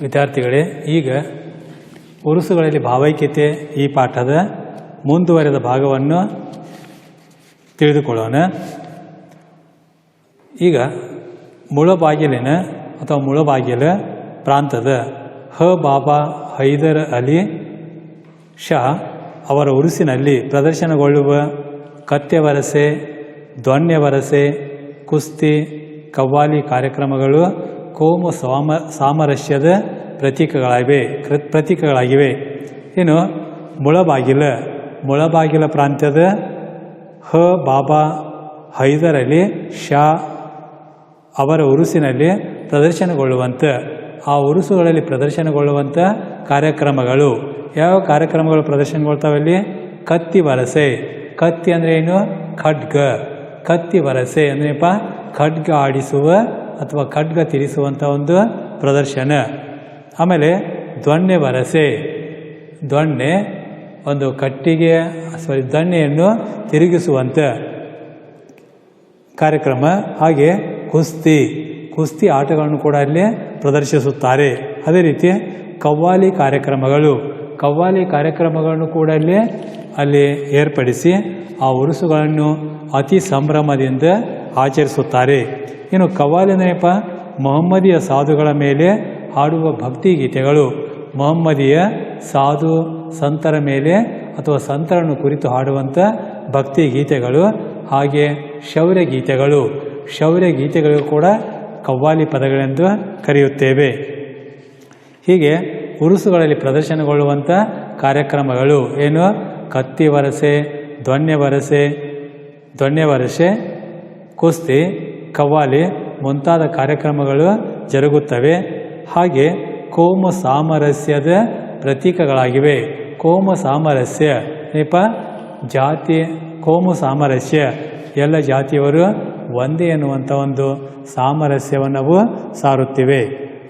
ವಿದ್ಯಾರ್ಥಿಗಳೇ, ಈಗ ಉರುಸುಗಳಲ್ಲಿ ಭಾವೈಕ್ಯತೆ ಈ ಪಾಠದ ಮುಂದುವರೆದ ಭಾಗವನ್ನು ತಿಳಿದುಕೊಳ್ಳೋಣ. ಈಗ ಮುಳಬಾಗಿಲಿನ ಅಥವಾ ಮುಳಬಾಗಿಲ ಪ್ರಾಂತದ ಹ ಬಾಬಾ ಹೈದರ್ ಅಲಿ ಶಾ ಅವರ ಉರುಸಿನಲ್ಲಿ ಪ್ರದರ್ಶನಗೊಳ್ಳುವ ಕತ್ಯವರಸೆ ದೊಣ್ಣೆವರಸೆ ಕುಸ್ತಿ, ಕವ್ವಾಲಿ ಕಾರ್ಯಕ್ರಮಗಳು ಕೋಮು ಸಾಮ ಸಾಮರಸ್ಯದ ಪ್ರತೀಕಗಳಾಗಿವೆ ಪ್ರತೀಕಗಳಾಗಿವೆ. ಏನು ಮುಳಬಾಗಿಲ ಮುಳಬಾಗಿಲ ಪ್ರಾಂತ್ಯದ ಹ, ಬಾಬಾ ಹೈದರ್ ಅಲಿ ಶಾ ಅವರ ಉರುಸಿನಲ್ಲಿ ಪ್ರದರ್ಶನಗೊಳ್ಳುವಂಥ ಆ ಉರುಸುಗಳಲ್ಲಿ ಪ್ರದರ್ಶನಗೊಳ್ಳುವಂಥ ಕಾರ್ಯಕ್ರಮಗಳು. ಯಾವ ಕಾರ್ಯಕ್ರಮಗಳು ಪ್ರದರ್ಶನಗೊಳ್ತಾವಲ್ಲಿ ಕತ್ತಿ ವರಸೆ. ಕತ್ತಿ ಅಂದರೆ ಏನು? ಖಡ್ಗ. ಕತ್ತಿ ವರಸೆ ಅಂದ್ರೇನಪ್ಪ ಖಡ್ಗ ಆಡಿಸುವ ಅಥವಾ ಖಡ್ಗ ತಿರಿಸುವಂಥ ಒಂದು ಪ್ರದರ್ಶನ. ಆಮೇಲೆ ದೊಣ್ಣೆ ವರಸೆ. ದೊಣ್ಣೆ ಒಂದು ಕಟ್ಟಿಗೆ ಸಾರಿ ದೊಣ್ಣೆಯನ್ನು ತಿರುಗಿಸುವಂಥ ಕಾರ್ಯಕ್ರಮ. ಹಾಗೆ ಕುಸ್ತಿ. ಕುಸ್ತಿ ಆಟಗಳನ್ನು ಕೂಡ ಅಲ್ಲಿ ಪ್ರದರ್ಶಿಸುತ್ತಾರೆ. ಅದೇ ರೀತಿ ಕವ್ವಾಲಿ ಕಾರ್ಯಕ್ರಮಗಳು. ಕವ್ವಾಲಿ ಕಾರ್ಯಕ್ರಮಗಳನ್ನು ಕೂಡ ಅಲ್ಲಿ ಅಲ್ಲಿ ಏರ್ಪಡಿಸಿ ಆ ಉರುಸುಗಳನ್ನು ಅತಿ ಸಂಭ್ರಮದಿಂದ ಆಚರಿಸುತ್ತಾರೆ. ಇನ್ನು ಕವ್ವಾಲಿ ನೆನಪ ಮೊಹಮ್ಮದಿಯ ಸಾಧುಗಳ ಮೇಲೆ ಹಾಡುವ ಭಕ್ತಿ ಗೀತೆಗಳು. ಮೊಹಮ್ಮದಿಯ ಸಾಧು ಸಂತರ ಮೇಲೆ ಅಥವಾ ಸಂತರನ್ನು ಕುರಿತು ಹಾಡುವಂಥ ಭಕ್ತಿ ಗೀತೆಗಳು, ಹಾಗೆ ಶೌರ್ಯ ಗೀತೆಗಳು. ಶೌರ್ಯ ಗೀತೆಗಳು ಕೂಡ ಕವ್ವಾಲಿ ಪದಗಳೆಂದು ಕರೆಯುತ್ತೇವೆ. ಹೀಗೆ ಉರುಸುಗಳಲ್ಲಿ ಪ್ರದರ್ಶನಗೊಳ್ಳುವಂಥ ಕಾರ್ಯಕ್ರಮಗಳು ಏನು? ಕತ್ತಿ ವರಸೆ, ಧ್ವನ್ಯ ವರಸೆ ಧ್ವನ್ಯ ವರಸೆ, ಕುಸ್ತಿ ಕವ್ವಾಲಿ ಮುಂತಾದ ಕಾರ್ಯಕ್ರಮಗಳು ಜರುಗುತ್ತವೆ. ಹಾಗೆ ಕೋಮು ಸಾಮರಸ್ಯದ ಪ್ರತೀಕಗಳಾಗಿವೆ. ಕೋಮು ಸಾಮರಸ್ಯ ಏನಪ್ಪ ಜಾತಿ, ಕೋಮು ಸಾಮರಸ್ಯ. ಎಲ್ಲ ಜಾತಿಯವರು ಒಂದೇ ಎನ್ನುವಂಥ ಒಂದು ಸಾಮರಸ್ಯವನ್ನು ಸಾರುತ್ತಿವೆ.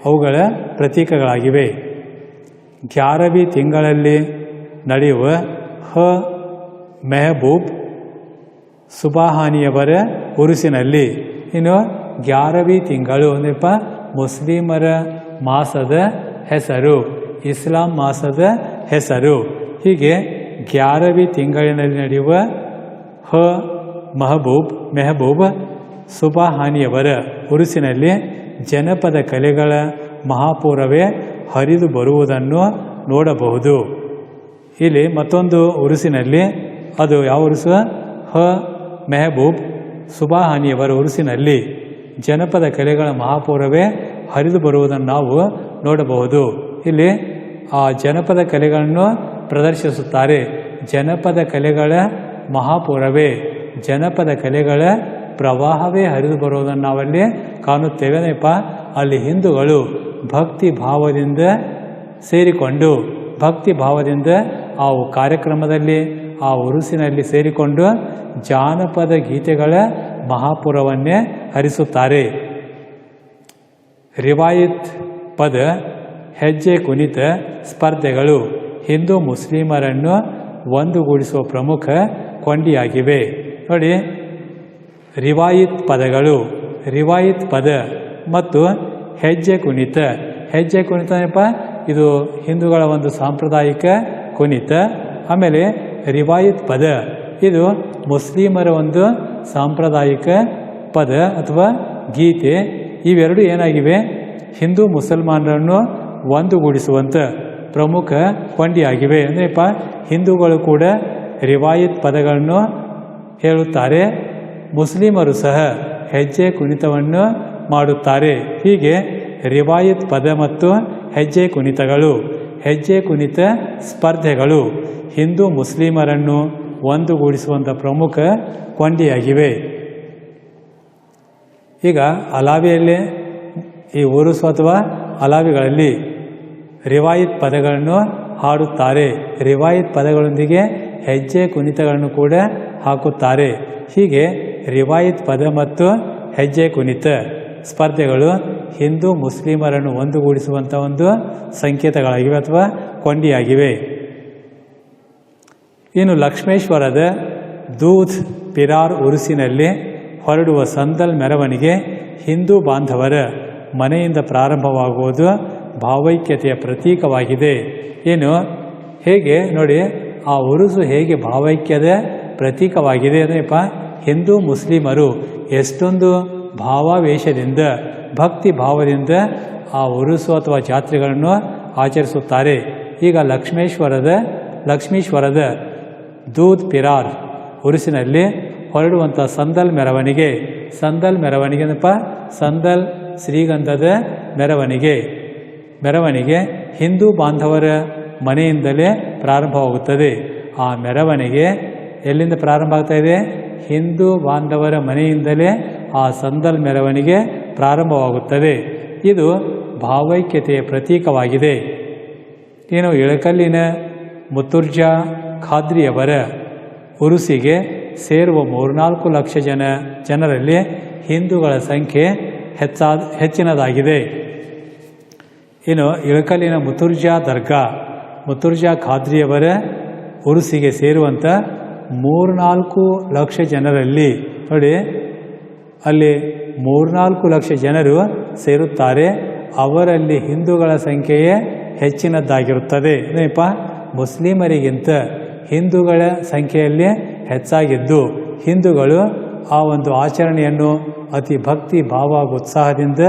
ಅವುಗಳ ಪ್ರತೀಕಗಳಾಗಿವೆ. ಗ್ಯಾರವಿ ತಿಂಗಳಲ್ಲಿ ನಡೆಯುವ ಹ, ಮೆಹಬೂಬ್ ಸುಬಾಹಾನಿಯವರ ಉರುಸಿನಲ್ಲಿ. ಇನ್ನು ಗ್ಯಾರವಿ ತಿಂಗಳು ಅಂದ್ರಪ್ಪ ಮುಸ್ಲಿಮರ ಮಾಸದ ಹೆಸರು, ಇಸ್ಲಾಂ ಮಾಸದ ಹೆಸರು. ಹೀಗೆ ಗ್ಯಾರವಿ ತಿಂಗಳಿನಲ್ಲಿ ನಡೆಯುವ ಹ, ಮಹಬೂಬ್, ಮೆಹಬೂಬ್ ಸುಬಾಹಾನಿಯವರ ಉರುಸಿನಲ್ಲಿ ಜನಪದ ಕಲೆಗಳ ಮಹಾಪೂರವೇ ಹರಿದು ಬರುವುದನ್ನು ನೋಡಬಹುದು. ಇಲ್ಲಿ ಮತ್ತೊಂದು ಉರುಸಿನಲ್ಲಿ, ಅದು ಯಾವ ಉರುಸು? ಹ, ಮೆಹಬೂಬ್ ಸುಬಾಹಾನಿಯವರ ಉರುಸಿನಲ್ಲಿ ಜನಪದ ಕಲೆಗಳ ಮಹಾಪೂರವೇ ಹರಿದು ಬರುವುದನ್ನು ನಾವು ನೋಡಬಹುದು. ಇಲ್ಲಿ ಆ ಜನಪದ ಕಲೆಗಳನ್ನು ಪ್ರದರ್ಶಿಸುತ್ತಾರೆ. ಜನಪದ ಕಲೆಗಳ ಮಹಾಪೂರವೇ, ಜನಪದ ಕಲೆಗಳ ಪ್ರವಾಹವೇ ಹರಿದು ಬರುವುದನ್ನು ನಾವಲ್ಲಿ ಕಾಣುತ್ತೇವೆ ನೆಪ ಅಲ್ಲಿ ಹಿಂದೂಗಳು ಭಕ್ತಿ ಭಾವದಿಂದ ಸೇರಿಕೊಂಡು ಭಕ್ತಿ ಭಾವದಿಂದ ಆ ಕಾರ್ಯಕ್ರಮದಲ್ಲಿ ಆ ಉರುಸಿನಲ್ಲಿ ಸೇರಿಕೊಂಡು ಜಾನಪದ ಗೀತೆಗಳ ಮಹಾಪುರವನ್ನೇ ಹರಿಸುತ್ತಾರೆ. ರಿವಾಯಿತ್ ಪದ ಹೆಜ್ಜೆ ಕುಣಿತ ಸ್ಪರ್ಧೆಗಳು ಹಿಂದೂ ಮುಸ್ಲಿಮರನ್ನು ಒಂದುಗೂಡಿಸುವ ಪ್ರಮುಖ ಕೊಂಡಿಯಾಗಿವೆ. ನೋಡಿ, ರಿವಾಯಿತ್ ಪದಗಳು, ರಿವಾಯಿತ್ ಪದ ಮತ್ತು ಹೆಜ್ಜೆ ಕುಣಿತ. ಹೆಜ್ಜೆ ಕುಣಿತ ಏನಪ್ಪ? ಇದು ಹಿಂದೂಗಳ ಒಂದು ಸಾಂಪ್ರದಾಯಿಕ ಕುಣಿತ. ಆಮೇಲೆ ರಿವಾಯಿತ್ ಪದ. ಇದು ಮುಸ್ಲಿಮರ ಒಂದು ಸಾಂಪ್ರದಾಯಿಕ ಪದ ಅಥವಾ ಗೀತೆ. ಇವೆರಡು ಏನಾಗಿವೆ? ಹಿಂದೂ ಮುಸಲ್ಮಾನರನ್ನು ಒಂದುಗೂಡಿಸುವಂಥ ಪ್ರಮುಖ ಕೊಂಡಿಯಾಗಿವೆ ಅಂದ್ರೆಪ್ಪ, ಹಿಂದೂಗಳು ಕೂಡ ರಿವಾಯತ್ ಪದಗಳನ್ನು ಹೇಳುತ್ತಾರೆ. ಮುಸ್ಲಿಮರು ಸಹ ಹೆಜ್ಜೆ ಕುಣಿತವನ್ನು ಮಾಡುತ್ತಾರೆ. ಹೀಗೆ ರಿವಾಯತ್ ಪದ ಮತ್ತು ಹೆಜ್ಜೆ ಕುಣಿತಗಳು, ಹೆಜ್ಜೆ ಕುಣಿತ ಸ್ಪರ್ಧೆಗಳು ಹಿಂದೂ ಮುಸ್ಲಿಮರನ್ನು ಒಂದುಗೂಡಿಸುವಂಥ ಪ್ರಮುಖ ಕೊಂಡಿಯಾಗಿವೆ. ಈಗ ಅಲಾವಿಯಲ್ಲಿ ಈ ಉರುಸು ಅಥವಾ ಅಲಾವಿಗಳಲ್ಲಿ ರಿವಾಯಿತ್ ಪದಗಳನ್ನು ಹಾಡುತ್ತಾರೆ. ರಿವಾಯಿತ್ ಪದಗಳೊಂದಿಗೆ ಹೆಜ್ಜೆ ಕುಣಿತಗಳನ್ನು ಕೂಡ ಹಾಕುತ್ತಾರೆ. ಹೀಗೆ ರಿವಾಯಿತ್ ಪದ ಮತ್ತು ಹೆಜ್ಜೆ ಕುಣಿತ ಸ್ಪರ್ಧೆಗಳು ಹಿಂದೂ ಮುಸ್ಲಿಮರನ್ನು ಒಂದುಗೂಡಿಸುವಂಥ ಒಂದು ಸಂಕೇತಗಳಾಗಿವೆ ಅಥವಾ ಕೊಂಡಿಯಾಗಿವೆ. ಇನ್ನು ಲಕ್ಷ್ಮೇಶ್ವರದ ದೂಧ್ ಪಿರಾರ್ ಉರುಸಿನಲ್ಲಿ ಹೊರಡುವ ಸಂದಲ್ ಮೆರವಣಿಗೆ ಹಿಂದೂ ಬಾಂಧವರ ಮನೆಯಿಂದ ಪ್ರಾರಂಭವಾಗುವುದು ಭಾವೈಕ್ಯತೆಯ ಪ್ರತೀಕವಾಗಿದೆ. ಏನು ಹೇಗೆ ನೋಡಿ, ಆ ಉರುಸು ಹೇಗೆ ಭಾವೈಕ್ಯದ ಪ್ರತೀಕವಾಗಿದೆ ಅಂದ್ರೆಪ್ಪ ಹಿಂದೂ ಮುಸ್ಲಿಮರು ಎಷ್ಟೊಂದು ಭಾವಾವೇಶದಿಂದ, ಭಕ್ತಿ ಭಾವದಿಂದ ಆ ಉರುಸು ಅಥವಾ ಜಾತ್ರೆಗಳನ್ನು ಆಚರಿಸುತ್ತಾರೆ. ಈಗ ಲಕ್ಷ್ಮೇಶ್ವರದ, ಲಕ್ಷ್ಮೀಶ್ವರದ ದೂದ್ ಪಿರಾರ್. ಉರುಸಿನಲ್ಲಿ ಹೊರಡುವಂಥ ಸಂದಲ್ ಮೆರವಣಿಗೆ. ಸಂದಲ್ ಮೆರವಣಿಗೆ ಏನಪ್ಪ? ಸಂದಲ್ ಶ್ರೀಗಂಧದ ಮೆರವಣಿಗೆ. ಮೆರವಣಿಗೆ ಹಿಂದೂ ಬಾಂಧವರ ಮನೆಯಿಂದಲೇ ಪ್ರಾರಂಭವಾಗುತ್ತದೆ. ಆ ಮೆರವಣಿಗೆ ಎಲ್ಲಿಂದ ಪ್ರಾರಂಭ ಆಗ್ತಾ ಇದೆ? ಹಿಂದೂ ಬಾಂಧವರ ಮನೆಯಿಂದಲೇ ಆ ಸಂದಲ್ ಮೆರವಣಿಗೆ ಪ್ರಾರಂಭವಾಗುತ್ತದೆ. ಇದು ಭಾವೈಕ್ಯತೆಯ ಪ್ರತೀಕವಾಗಿದೆ. ಏನು ಇಳಕಲ್ಲಿನ ಮುತ್ತುರ್ಜಾ ಖಾದ್ರಿಯವರ ಉರುಸಿಗೆ ಸೇರುವ ಮೂರ್ನಾಲ್ಕು ಲಕ್ಷ ಜನ ಜನರಲ್ಲಿ ಹಿಂದೂಗಳ ಸಂಖ್ಯೆ ಹೆಚ್ಚಾದ ಹೆಚ್ಚಿನದಾಗಿದೆ. ಇನ್ನು ಇಳಕಲ್ಲಿನ ಮುತುರ್ಜಾ ದರ್ಗಾ, ಮುತುರ್ಜಾ ಖಾದ್ರಿಯವರ ಉರುಸಿಗೆ ಸೇರುವಂಥ ಮೂರ್ನಾಲ್ಕು ಲಕ್ಷ ಜನರಲ್ಲಿ ನೋಡಿ, ಅಲ್ಲಿ ಮೂರ್ನಾಲ್ಕು ಲಕ್ಷ ಜನರು ಸೇರುತ್ತಾರೆ, ಅವರಲ್ಲಿ ಹಿಂದೂಗಳ ಸಂಖ್ಯೆಯೇ ಹೆಚ್ಚಿನದ್ದಾಗಿರುತ್ತದೆ. ಏನಪ್ಪ? ಮುಸ್ಲಿಮರಿಗಿಂತ ಹಿಂದೂಗಳ ಸಂಖ್ಯೆಯಲ್ಲಿ ಹೆಚ್ಚಾಗಿದ್ದು, ಹಿಂದೂಗಳು ಆ ಒಂದು ಆಚರಣೆಯನ್ನು ಅತಿ ಭಕ್ತಿ ಭಾವ ಉತ್ಸಾಹದಿಂದ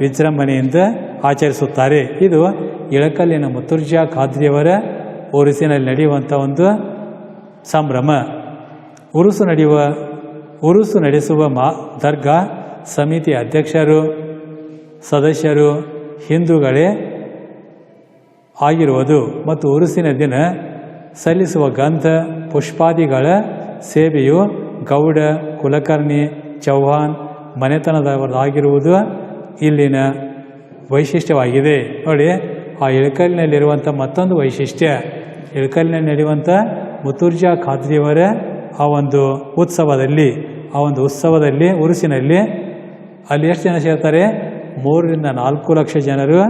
ವಿಜೃಂಭಣೆಯಿಂದ ಆಚರಿಸುತ್ತಾರೆ. ಇದು ಇಳಕಲ್ಲಿನ ಮುತುರ್ಜಾ ಖಾದ್ರಿಯವರ ಉರುಸಿನಲ್ಲಿ ನಡೆಯುವಂಥ ಒಂದು ಸಂಭ್ರಮ. ಉರುಸು ನಡೆಯುವ, ಉರುಸು ನಡೆಸುವ ಮಾ, ದರ್ಗಾ ಸಮಿತಿ ಅಧ್ಯಕ್ಷರು, ಸದಸ್ಯರು ಹಿಂದೂಗಳೇ ಆಗಿರುವುದು. ಮತ್ತು ಉರುಸಿನ ದಿನ ಸಲ್ಲಿಸುವ ಗಂಧ ಪುಷ್ಪಾದಿಗಳ ಸೇವೆಯು ಗೌಡ, ಕುಲಕರ್ಣಿ ಚೌಹಾನ್ ಮನೆತನದವರದಾಗಿರುವುದು ಇಲ್ಲಿನ ವೈಶಿಷ್ಟ್ಯವಾಗಿದೆ. ನೋಡಿ, ಆ ಇಳಕಲ್ಲಿನಲ್ಲಿರುವಂಥ ಮತ್ತೊಂದು ವೈಶಿಷ್ಟ್ಯ. ಇಳಕಲ್ಲಿನಲ್ಲಿ ನಡೆಯುವಂಥ ಮುತುರ್ಜಾ ಖಾದ್ರಿಯವರ ಆ ಒಂದು ಉತ್ಸವದಲ್ಲಿ, ಆ ಒಂದು ಉತ್ಸವದಲ್ಲಿ, ಉರುಸಿನಲ್ಲಿ ಅಲ್ಲಿ ಎಷ್ಟು ಜನ ಸೇರ್ತಾರೆ? ಮೂರರಿಂದ ನಾಲ್ಕು ಲಕ್ಷ ಜನರು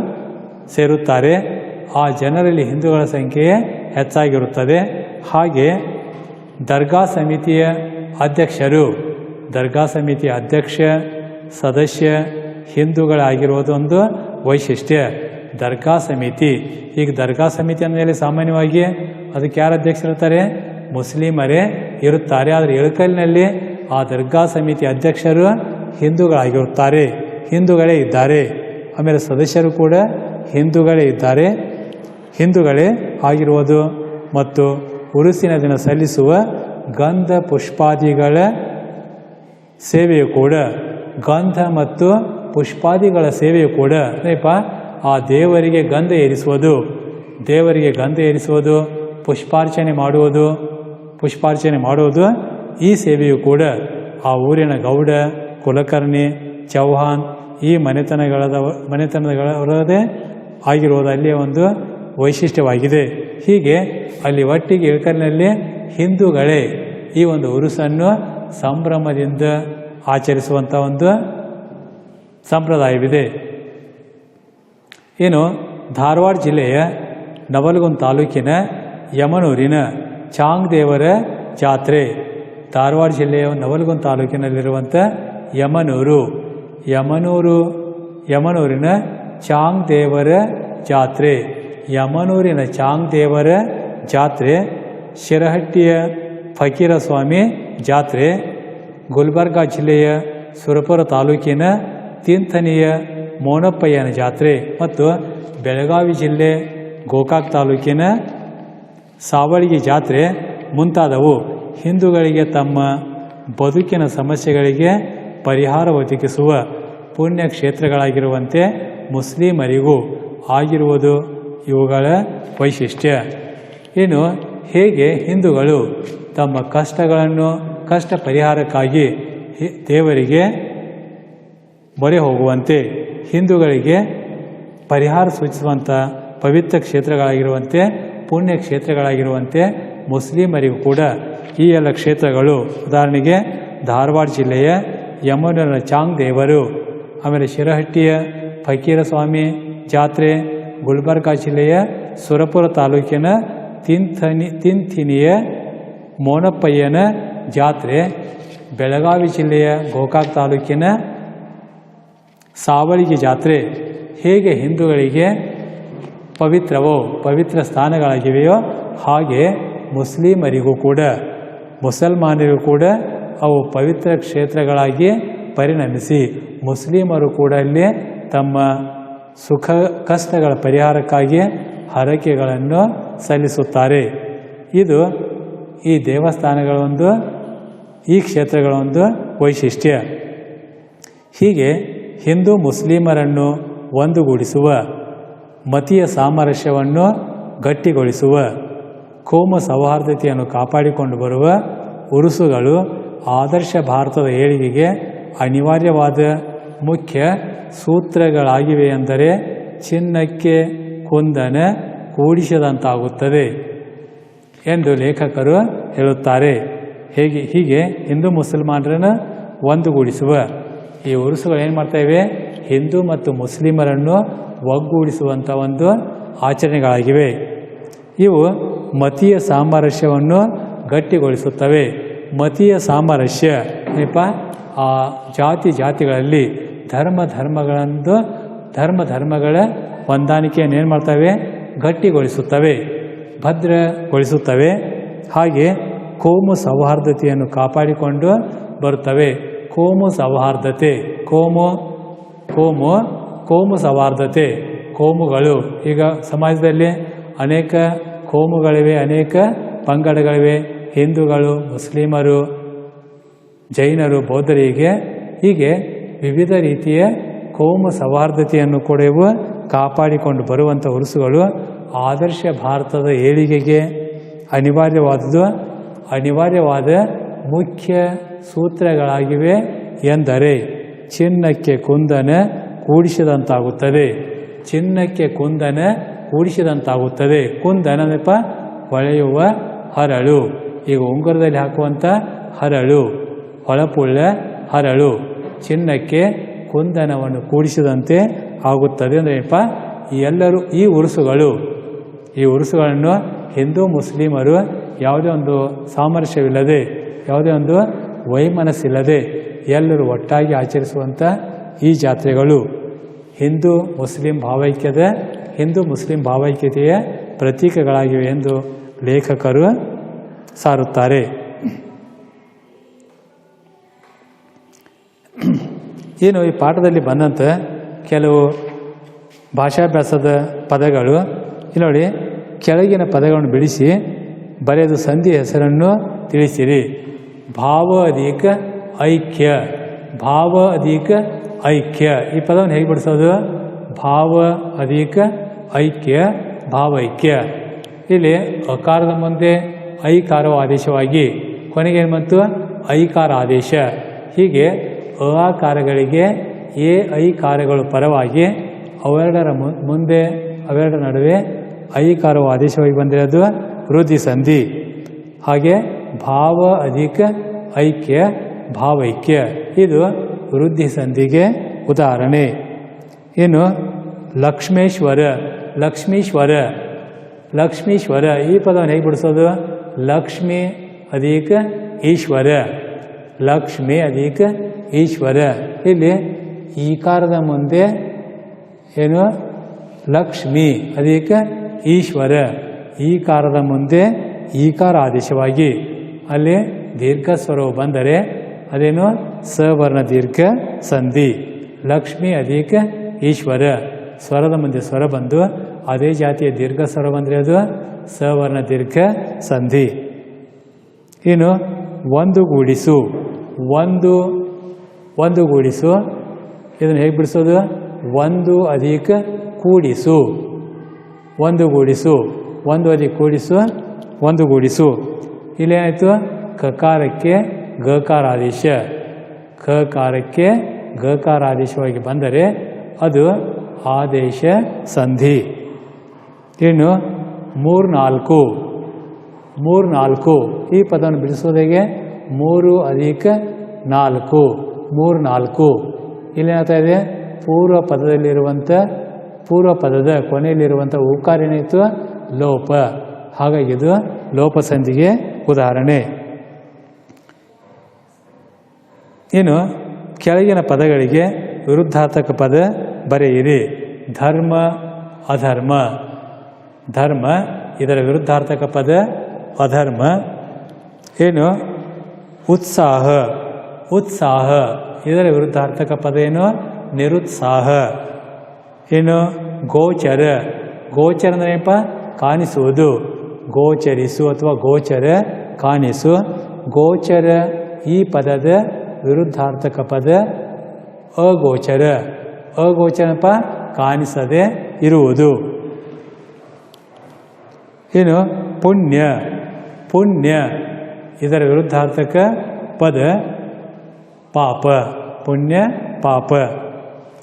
ಸೇರುತ್ತಾರೆ. ಆ ಜನರಲ್ಲಿ ಹಿಂದೂಗಳ ಸಂಖ್ಯೆ ಹೆಚ್ಚಾಗಿರುತ್ತದೆ. ಹಾಗೆ ದರ್ಗಾ ಸಮಿತಿಯ ಅಧ್ಯಕ್ಷರು, ದರ್ಗಾ ಸಮಿತಿಯ ಅಧ್ಯಕ್ಷ, ಸದಸ್ಯ, ಹಿಂದೂಗಳಾಗಿರುವುದೊಂದು ವೈಶಿಷ್ಟ್ಯ. ದರ್ಗಾ ಸಮಿತಿ, ಈಗ ದರ್ಗಾ ಸಮಿತಿ ಅಂದಮೇಲೆ ಸಾಮಾನ್ಯವಾಗಿ ಅದಕ್ಕೆ ಯಾರು ಅಧ್ಯಕ್ಷರಿರ್ತಾರೆ? ಮುಸ್ಲಿಮರೇ ಇರುತ್ತಾರೆ. ಆದರೆ ಇಳಕಲ್ಲಿನಲ್ಲಿ ಆ ದರ್ಗಾ ಸಮಿತಿ ಅಧ್ಯಕ್ಷರು ಹಿಂದೂಗಳಾಗಿರುತ್ತಾರೆ. ಹಿಂದೂಗಳೇ ಇದ್ದಾರೆ. ಆಮೇಲೆ ಸದಸ್ಯರು ಕೂಡ ಹಿಂದೂಗಳೇ ಇದ್ದಾರೆ. ಹಿಂದೂಗಳೇ ಆಗಿರುವುದು ಮತ್ತು ಉರುಸಿನ ದಿನ ಸಲ್ಲಿಸುವ ಗಂಧ ಪುಷ್ಪಾದಿಗಳ ಸೇವೆಯು ಕೂಡ ಗಂಧ ಮತ್ತು ಪುಷ್ಪಾದಿಗಳ ಸೇವೆಯು ಕೂಡ ಏನಪ್ಪ? ಆ ದೇವರಿಗೆ ಗಂಧ ಏರಿಸುವುದು. ದೇವರಿಗೆ ಗಂಧ ಏರಿಸುವುದು, ಪುಷ್ಪಾರ್ಚನೆ ಮಾಡುವುದು ಪುಷ್ಪಾರ್ಚನೆ ಮಾಡುವುದು ಈ ಸೇವೆಯು ಕೂಡ ಆ ಊರಿನ ಗೌಡ, ಕುಲಕರ್ಣಿ ಚೌಹಾನ್ ಈ ಮನೆತನಗಳದ ಮನೆತನಗಳವರದೇ ಆಗಿರುವುದು. ಅಲ್ಲಿಯ ಒಂದು ವೈಶಿಷ್ಟ್ಯವಾಗಿದೆ. ಹೀಗೆ ಅಲ್ಲಿ ಒಟ್ಟಿಗೆ ಇಳ್ಕಲ್ನಲ್ಲಿ ಹಿಂದೂಗಳೇ ಈ ಒಂದು ಉರುಸನ್ನು ಸಂಭ್ರಮದಿಂದ ಆಚರಿಸುವಂಥ ಒಂದು ಸಂಪ್ರದಾಯವಿದೆ. ಏನು ಧಾರವಾಡ ಜಿಲ್ಲೆಯ ನವಲಗುಂದ ತಾಲೂಕಿನ ಯಮನೂರಿನ ಚಾಂಗ್ ದೇವರ ಜಾತ್ರೆ. ಧಾರವಾಡ ಜಿಲ್ಲೆಯ ನವಲಗುಂದ ತಾಲೂಕಿನಲ್ಲಿರುವಂಥ ಯಮನೂರು. ಯಮನೂರು, ಯಮನೂರಿನ ಚಾಂಗ್ ದೇವರ ಜಾತ್ರೆ. ಯಮನೂರಿನ ಚಾಂಗ್ ದೇವರ ಜಾತ್ರೆ, ಶಿರಹಟ್ಟಿಯ ಫಕೀರಸ್ವಾಮಿ ಜಾತ್ರೆ, ಗುಲ್ಬರ್ಗಾ ಜಿಲ್ಲೆಯ ಸುರಪುರ ತಾಲೂಕಿನ ತೀರ್ಥನಿಯ ಮೋನಪ್ಪಯ್ಯನ ಜಾತ್ರೆ ಮತ್ತು ಬೆಳಗಾವಿ ಜಿಲ್ಲೆ ಗೋಕಾಕ್ ತಾಲೂಕಿನ ಸಾವಳಿಗೆ ಜಾತ್ರೆ ಮುಂತಾದವು. ಹಿಂದೂಗಳಿಗೆ ತಮ್ಮ ಬದುಕಿನ ಸಮಸ್ಯೆಗಳಿಗೆ ಪರಿಹಾರ ಒದಗಿಸುವ ಪುಣ್ಯ ಕ್ಷೇತ್ರಗಳಾಗಿರುವಂತೆ ಮುಸ್ಲಿಮರಿಗೂ ಆಗಿರುವುದು ಇವುಗಳ ವೈಶಿಷ್ಟ್ಯ. ಇನ್ನು ಹೇಗೆ ಹಿಂದೂಗಳು ತಮ್ಮ ಕಷ್ಟಗಳನ್ನು ಕಷ್ಟ ಪರಿಹಾರಕ್ಕಾಗಿ ದೇವರಿಗೆ ಮೊರೆ ಹೋಗುವಂತೆ ಹಿಂದೂಗಳಿಗೆ ಪರಿಹಾರ ಸೂಚಿಸುವಂಥ ಪವಿತ್ರ ಕ್ಷೇತ್ರಗಳಾಗಿರುವಂತೆ, ಪುಣ್ಯ ಕ್ಷೇತ್ರಗಳಾಗಿರುವಂತೆ ಮುಸ್ಲಿಮರಿಗೂ ಕೂಡ ಈ ಎಲ್ಲ ಕ್ಷೇತ್ರಗಳು. ಉದಾಹರಣೆಗೆ ಧಾರವಾಡ ಜಿಲ್ಲೆಯ ಯಮುನರ ಚಾಂಗ್ ದೇವರು ಆಮೇಲೆ ಶಿರಹಟ್ಟಿಯ ಫಕೀರ ಸ್ವಾಮಿ ಜಾತ್ರೆ ಗುಲ್ಬರ್ಗಾ ಜಿಲ್ಲೆಯ ಸುರಪುರ ತಾಲೂಕಿನ ತಿಂಥನಿ ತಿಂಥಿನಿಯ ಮೋನಪ್ಪಯ್ಯನ ಜಾತ್ರೆ ಬೆಳಗಾವಿ ಜಿಲ್ಲೆಯ ಗೋಕಾಕ್ ತಾಲೂಕಿನ ಸಾವಳಿಗೆ ಜಾತ್ರೆ. ಹೇಗೆ ಹಿಂದೂಗಳಿಗೆ ಪವಿತ್ರವೋ ಪವಿತ್ರ ಸ್ಥಾನಗಳಾಗಿವೆಯೋ ಹಾಗೆ ಮುಸ್ಲಿಮರಿಗೂ ಕೂಡ, ಮುಸಲ್ಮಾನರಿಗೂ ಕೂಡ ಅವು ಪವಿತ್ರ ಕ್ಷೇತ್ರಗಳಾಗಿ ಪರಿಣಮಿಸಿ ಮುಸ್ಲಿಮರು ಕೂಡ ಅಲ್ಲಿ ತಮ್ಮ ಸುಖ ಕಷ್ಟಗಳ ಪರಿಹಾರಕ್ಕಾಗಿ ಹರಕೆಗಳನ್ನು ಸಲ್ಲಿಸುತ್ತಾರೆ. ಇದು ಈ ದೇವಸ್ಥಾನಗಳ ಒಂದು ಈ ಕ್ಷೇತ್ರಗಳ ಒಂದು ವೈಶಿಷ್ಟ್ಯ. ಹೀಗೆ ಹಿಂದೂ ಮುಸ್ಲಿಮರನ್ನು ಒಂದುಗೂಡಿಸುವ, ಮತೀಯ ಸಾಮರಸ್ಯವನ್ನು ಗಟ್ಟಿಗೊಳಿಸುವ, ಕೋಮ ಸೌಹಾರ್ದತೆಯನ್ನು ಕಾಪಾಡಿಕೊಂಡು ಬರುವ ಉರುಸುಗಳು ಆದರ್ಶ ಭಾರತದ ಏಳಿಗೆಗೆ ಅನಿವಾರ್ಯವಾದ ಮುಖ್ಯ ಸೂತ್ರಗಳಾಗಿವೆ ಎಂದರೆ ಚಿನ್ನಕ್ಕೆ ಕುಂದನ ಕೂಡಿಸಿದಂತಾಗುತ್ತದೆ ಎಂದು ಲೇಖಕರು ಹೇಳುತ್ತಾರೆ. ಹೇಗೆ, ಹೀಗೆ ಹಿಂದೂ ಮುಸಲ್ಮಾನರನ್ನು ಒಂದುಗೂಡಿಸುವ. ಈ ಉರುಸುಗಳು ಏನು ಮಾಡ್ತಾಯಿವೆ ಹಿಂದೂ ಮತ್ತು ಮುಸ್ಲಿಮರನ್ನು ಒಗ್ಗೂಡಿಸುವಂಥ ಒಂದು ಆಚರಣೆಗಳಾಗಿವೆ. ಇವು ಮತೀಯ ಸಾಮರಸ್ಯವನ್ನು ಗಟ್ಟಿಗೊಳಿಸುತ್ತವೆ. ಮತೀಯ ಸಾಮರಸ್ಯ ಏನಪ್ಪ ಆ ಜಾತಿ ಜಾತಿಗಳಲ್ಲಿ ಧರ್ಮ ಧರ್ಮಗಳಂದು ಧರ್ಮ ಧರ್ಮಗಳ ಹೊಂದಾಣಿಕೆಯನ್ನು ಏನು ಮಾಡ್ತವೆ? ಗಟ್ಟಿಗೊಳಿಸುತ್ತವೆ, ಭದ್ರಗೊಳಿಸುತ್ತವೆ. ಹಾಗೆ ಕೋಮು ಸೌಹಾರ್ದತೆಯನ್ನು ಕಾಪಾಡಿಕೊಂಡು ಬರುತ್ತವೆ. ಕೋಮು ಸೌಹಾರ್ದತೆ, ಕೋಮು ಕೋಮು ಕೋಮು ಸೌಹಾರ್ದತೆ, ಕೋಮುಗಳು. ಈಗ ಸಮಾಜದಲ್ಲಿ ಅನೇಕ ಕೋಮುಗಳಿವೆ, ಅನೇಕ ಪಂಗಡಗಳಿವೆ. ಹಿಂದೂಗಳು, ಮುಸ್ಲಿಮರು, ಜೈನರು, ಬೌದ್ಧರಿಗೆ ಹೀಗೆ ವಿವಿಧ ರೀತಿಯ ಕೋಮ ಸೌಹಾರ್ದತೆಯನ್ನು ಕೊಡೆಯುವ ಕಾಪಾಡಿಕೊಂಡು ಬರುವಂಥ ಉರುಸುಗಳು ಆದರ್ಶ ಭಾರತದ ಏಳಿಗೆಗೆ ಅನಿವಾರ್ಯವಾದದ್ದು ಅನಿವಾರ್ಯವಾದ ಮುಖ್ಯ ಸೂತ್ರಗಳಾಗಿವೆ ಎಂದರೆ ಚಿನ್ನಕ್ಕೆ ಕುಂದನ ಕೂಡಿಸಿದಂತಾಗುತ್ತದೆ. ಚಿನ್ನಕ್ಕೆ ಕುಂದನ ಕೂಡಿಸಿದಂತಾಗುತ್ತದೆ. ಕುಂದನಪ್ಪ ಹೊಳೆಯುವ ಹರಳು. ಈಗ ಉಂಗುರದಲ್ಲಿ ಹಾಕುವಂಥ ಹರಳು, ಹೊಳಪುಳ್ಳ ಹರಳು. ಚಿನ್ನಕ್ಕೆ ಕುಂದನವನ್ನು ಕೂಡಿಸಿದಂತೆ ಆಗುತ್ತದೆ. ಅಂದರೆ ಏನಪ್ಪ? ಈ ಎಲ್ಲರೂ ಈ ಉರುಸುಗಳು, ಈ ಉರುಸುಗಳನ್ನು ಹಿಂದೂ ಮುಸ್ಲಿಮರು ಯಾವುದೇ ಒಂದು ಸಾಮರಸ್ಯವಿಲ್ಲದೆ, ಯಾವುದೇ ಒಂದು ವೈಮನಸ್ಸಿಲ್ಲದೆ ಎಲ್ಲರೂ ಒಟ್ಟಾಗಿ ಆಚರಿಸುವಂಥ ಈ ಜಾತ್ರೆಗಳು. ಹಿಂದೂ ಮುಸ್ಲಿಂ ಭಾವೈಕ್ಯದ, ಹಿಂದೂ ಮುಸ್ಲಿಂ ಭಾವೈಕ್ಯತೆಯ ಪ್ರತೀಕಗಳಾಗಿವೆ ಎಂದು ಲೇಖಕರು ಸಾರುತ್ತಾರೆ. ಏನು ಈ ಪಾಠದಲ್ಲಿ ಬಂದಂಥ ಕೆಲವು ಭಾಷಾಭ್ಯಾಸದ ಪದಗಳು, ಇಲ್ಲಿ ನೋಡಿ, ಕೆಳಗಿನ ಪದಗಳನ್ನು ಬಿಡಿಸಿ, ಬರೆದು ಸಂಧಿ ಹೆಸರನ್ನು ತಿಳಿಸಿರಿ. ಭಾವ ಅಧಿಕ ಐಕ್ಯ ಭಾವ ಅಧಿಕ ಐಕ್ಯ. ಈ ಪದವನ್ನು ಹೇಗೆ ಬಿಡಿಸೋದು? ಭಾವ ಅಧಿಕ ಐಕ್ಯ, ಭಾವೈಕ್ಯ. ಇಲ್ಲಿ ಅಕಾರದ ಮುಂದೆ ಐಕಾರವು ಆದೇಶವಾಗಿ, ಕೊನೆಗೆ ಏನು ಬಂತು? ಐಕಾರ ಆದೇಶ ಹೀಗೆ ಅ ಕಾರ್ಯಗಳಿಗೆ ಎ, ಐ ಕಾರ್ಯಗಳು ಪರವಾಗಿ ಅವೆರಡರ ಮುಂದೆ, ಅವೆರಡರ ನಡುವೆ ಐಕಾರವು ಆದೇಶವಾಗಿ ಬಂದಿರೋದು. ವೃದ್ಧಿ ಸಂಧಿ. ಹಾಗೆ ಭಾವ ಅಧಿಕ ಐಕ್ಯ ಭಾವೈಕ್ಯ ಇದು ವೃದ್ಧಿ ಸಂಧಿಗೆ ಉದಾಹರಣೆ. ಏನು ಲಕ್ಷ್ಮೇಶ್ವರ, ಲಕ್ಷ್ಮೀಶ್ವರ ಲಕ್ಷ್ಮೀಶ್ವರ. ಈ ಪದವನ್ನು ಹೇಗೆ ಬಿಡಿಸೋದು? ಲಕ್ಷ್ಮಿ ಅಧಿಕ ಈಶ್ವರ. ಲಕ್ಷ್ಮಿ ಅಧಿಕ ಈಶ್ವರ. ಇಲ್ಲಿ ಈಕಾರದ ಮುಂದೆ ಏನು? ಲಕ್ಷ್ಮಿ. ಅದಕ್ಕೆ ಈಶ್ವರ. ಈಕಾರದ ಮುಂದೆ ಈಕಾರ ಆದೇಶವಾಗಿ ಅಲ್ಲಿ ದೀರ್ಘ ಸ್ವರವು ಬಂದರೆ ಅದೇನು? ಸವರ್ಣ ದೀರ್ಘ ಸಂಧಿ. ಲಕ್ಷ್ಮಿ ಅಧಿಕ ಈಶ್ವರ. ಸ್ವರದ ಮುಂದೆ ಸ್ವರ ಬಂದು ಅದೇ ಜಾತಿಯ ದೀರ್ಘ ಸ್ವರ ಬಂದರೆ ಅದು ಸವರ್ಣ ದೀರ್ಘ ಸಂಧಿ. ಇನ್ನು ಒಂದು ಗೂಡಿಸು. ಒಂದು ಒಂದು ಗೂಡಿಸು ಇದನ್ನು ಹೇಗೆ ಬಿಡಿಸೋದು? ಒಂದು ಅಧಿಕ ಕೂಡಿಸು. ಒಂದು ಗೂಡಿಸು ಒಂದು ಅಧಿಕ ಕೂಡಿಸು. ಒಂದು ಗೂಡಿಸು ಇಲ್ಲೇನಾಯಿತು? ಕಕಾರಕ್ಕೆ ಗಕಾರ ಆದೇಶ ಗಕಾರಾದೇಶವಾಗಿ ಬಂದರೆ ಅದು ಆದೇಶ ಸಂಧಿ. ಇನ್ನು ಮೂರ್ನಾಲ್ಕು. ಮೂರ್ನಾಲ್ಕು. ಈ ಪದವನ್ನು ಬಿಡಿಸೋದು ಹೇಗೆ? ಮೂರು ಅಧಿಕ ನಾಲ್ಕು. ಮೂರು ನಾಲ್ಕು ಇಲ್ಲೇನಾಗ್ತಾ ಇದೆ? ಪೂರ್ವ ಪದದಲ್ಲಿರುವಂಥ ಪೂರ್ವ ಪದದ ಕೊನೆಯಲ್ಲಿರುವಂಥ ಉಕಾರೇನಿತ್ತು ಲೋಪ. ಹಾಗಾಗಿ ಇದು ಲೋಪ ಸಂಧಿಗೆ ಉದಾಹರಣೆ. ಇನ್ನು ಕೆಳಗಿನ ಪದಗಳಿಗೆ ವಿರುದ್ಧಾರ್ಥಕ ಪದ ಬರೆಯಿರಿ. ಧರ್ಮ, ಅಧರ್ಮ. ಧರ್ಮ, ಇದರ ವಿರುದ್ಧಾರ್ಥಕ ಪದ ಅಧರ್ಮ. ಏನು ಉತ್ಸಾಹ. ಉತ್ಸಾಹ. ಇದರ ವಿರುದ್ಧಾರ್ಥಕ ಪದ ಏನು? ನಿರುತ್ಸಾಹ. ಏನು? ಗೋಚರ. ಗೋಚರ ಅಂದರೆ ಏನಪ್ಪ? ಕಾಣಿಸುವುದು. ಗೋಚರಿಸು ಅಥವಾ ಗೋಚರ ಕಾಣಿಸು. ಗೋಚರ ಈ ಪದದ ವಿರುದ್ಧಾರ್ಥಕ ಪದ ಅಗೋಚರ. ಅಗೋಚರಪ್ಪ ಕಾಣಿಸದೆ ಇರುವುದು. ಏನು? ಪುಣ್ಯ. ಪುಣ್ಯ. ಇದರ ವಿರುದ್ಧಾರ್ಥಕ ಪದ ಪಾಪ, ಪುಣ್ಯ, ಪಾಪ.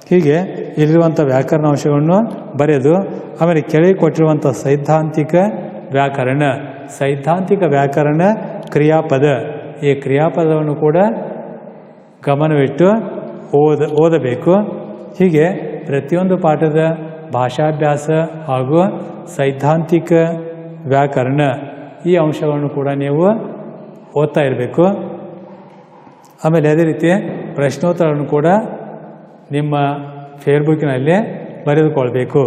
ಹೀಗೆ ಇಲ್ಲಿರುವಂಥ ವ್ಯಾಕರಣ ಅಂಶಗಳನ್ನು ಬರೆದು ಆಮೇಲೆ ಕೆಳಗೆ ಕೊಟ್ಟಿರುವಂಥ ಸೈದ್ಧಾಂತಿಕ ವ್ಯಾಕರಣ. ಸೈದ್ಧಾಂತಿಕ ವ್ಯಾಕರಣ ಕ್ರಿಯಾಪದ. ಈ ಕ್ರಿಯಾಪದವನ್ನು ಕೂಡ ಗಮನವಿಟ್ಟು ಓದ, ಓದಬೇಕು. ಹೀಗೆ ಪ್ರತಿಯೊಂದು ಪಾಠದ ಭಾಷಾಭ್ಯಾಸ ಹಾಗೂ ಸೈದ್ಧಾಂತಿಕ ವ್ಯಾಕರಣ ಈ ಅಂಶಗಳನ್ನು ಕೂಡ ನೀವು ಓದ್ತಾ ಇರಬೇಕು. ಆಮೇಲೆ ಅದೇ ರೀತಿ ಪ್ರಶ್ನೋತ್ತರವನ್ನು ಕೂಡ ನಿಮ್ಮ ಫೇಸ್ಬುಕ್ನಲ್ಲಿ ಬರೆದುಕೊಳ್ಬೇಕು.